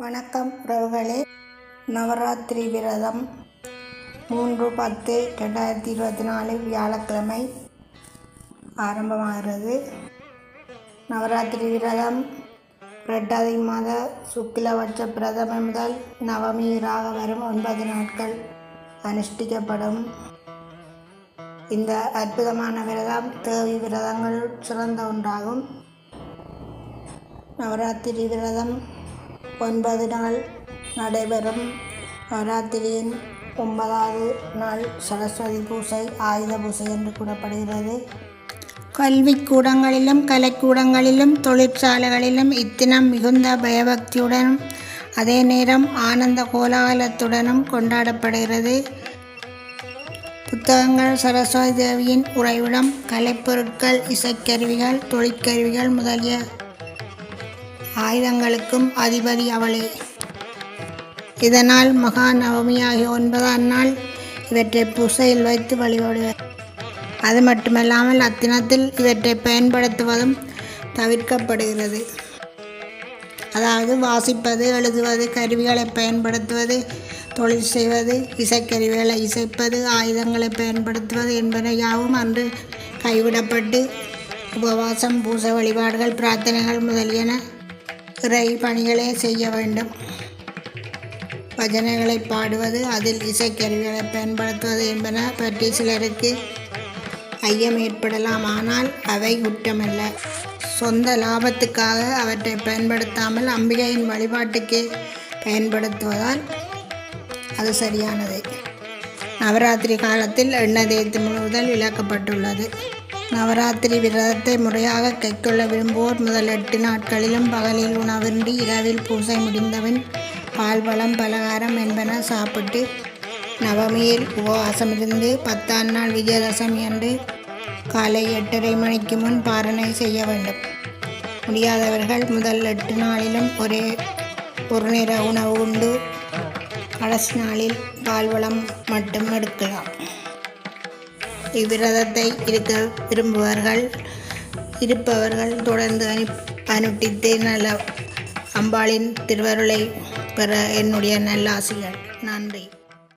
வணக்கம் உறவுகளே. நவராத்திரி விரதம் மூன்று பத்து ரெண்டாயிரத்தி இருபத்தி நாலு வியாழக்கிழமை ஆரம்பமாகிறது. நவராத்திரி விரதம் ரெண்டாவது மாத சுக்கிலபட்ச பிரதம முதல் நவமி ராக வரும் ஒன்பது நாட்கள் அனுஷ்டிக்கப்படும். இந்த அற்புதமான விரதம் தேவி விரதங்கள் சிறந்த ஒன்றாகும். நவராத்திரி விரதம் ஒன்பது நாள் நடைபெறும். நவராத்திரியின் ஒன்பதாவது நாள் சரஸ்வதி பூசை ஆயுத பூசை என்று கூறப்படுகிறது. கல்விக்கூடங்களிலும் கலைக்கூடங்களிலும் தொழிற்சாலைகளிலும் இத்தினம் மிகுந்த பயபக்தியுடனும் அதே நேரம் ஆனந்த கோலாகலத்துடனும் கொண்டாடப்படுகிறது. புத்தகங்கள் சரஸ்வதி தேவியின் உறைவிடம் கலைப்பொருட்கள் இசைக்கருவிகள் தொழிற்கருவிகள் முதலிய ஆயுதங்களுக்கும் அதிபதி அவளே. இதனால் மகா நவமியாகிய ஒன்பதாம் நாள் இவற்றை பூசையில் வைத்து வழிபடுவர் அது மட்டுமல்லாமல் அத்தினத்தில் இவற்றை பயன்படுத்துவதும் தவிர்க்கப்படுகிறது. அதாவது வாசிப்பது எழுதுவது கருவிகளை பயன்படுத்துவது தொழில் செய்வது இசைக்கருவிகளை இசைப்பது ஆயுதங்களை பயன்படுத்துவது என்பன யாவும் அன்று கைவிடப்பட்டு உபவாசம் பூச வழிபாடுகள் பிரார்த்தனைகள் முதலியன இறை பணிகளே செய்ய வேண்டும். பஜனைகளை பாடுவது அதில் இசைக்கருவிகளை பயன்படுத்துவது என்பன பற்றி சிலருக்கு ஐயம் ஏற்படலாம். ஆனால் அவை குற்றமல்ல. சொந்த லாபத்துக்காக அவற்றை பயன்படுத்தாமல் அம்பிகையின் வழிபாட்டுக்கு பயன்படுத்துவதால் அது சரியானது. நவராத்திரி காலத்தில் எண்ணெய் தேய்த்து முழுவதல் விளக்கப்பட்டுள்ளது நவராத்திரி விரதத்தை முறையாக கைக்கொள்ள விரும்புவோர் முதல் எட்டு நாட்களிலும் பகலில் உணவின்றி இரவில் பூசை முடிந்தவன் பால் பழம் பலகாரம் என்பன சாப்பிட்டு நவமியில் உபவாசம் இருந்து பத்தாம் நாள் விஜயதசமி அன்று காலை எட்டரை மணிக்கு முன் பாரணை செய்ய வேண்டும். முடியாதவர்கள் முதல் எட்டு நாளிலும் ஒரே ஒரு நேர உணவு உண்டு. கடைசி நாளில் பால்வளம் மட்டும் எடுக்கலாம். இவ்விரதத்தை இருக்க விரும்புவார்கள். இருப்பவர்கள் தொடர்ந்து அனு அனுப்பித்து நல்ல அம்பாளின் திருவருளை பெற என்னுடைய நல்ல ஆசைகள் நன்றி.